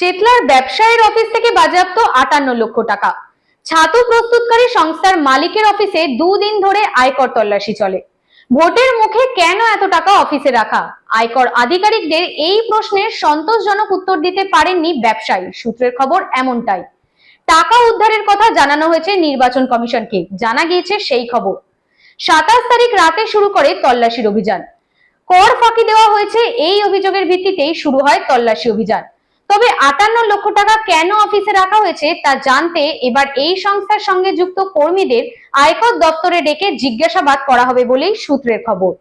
চেতলার ব্যবসায়ীর অফিস থেকে বাজেয়াপ্ত আটান্ন লক্ষ টাকা। ছাতু প্রস্তুতকারী সংস্থার মালিকের অফিসে দুদিন ধরে আয়কর তল্লাশি চলে। ভোটের মুখে কেন এত টাকা অফিসে রাখা? আয়কর আধিকারিকদের এই প্রশ্নের সন্তোষজনক উত্তর দিতে পারেননি ব্যবসায়ী। সূত্রের খবর এমনটাই। টাকা উদ্ধারের কথা জানানো হয়েছে নির্বাচন কমিশনকে। জানা গিয়েছে সেই খবর। সাতাশ তারিখ রাতে শুরু করে তল্লাশির অভিযান। কর ফাঁকি দেওয়া হয়েছে এই অভিযোগের ভিত্তিতেই শুরু হয় তল্লাশি অভিযান। তবে আটান্ন লক্ষ টাকা কেন অফিসে রাখা হয়েছে তা জানতে এবার এই সংস্থার সঙ্গে যুক্ত কর্মীদের আয়কর দপ্তরে ডেকে জিজ্ঞাসাবাদ করা হবে বলেই সূত্রের খবর।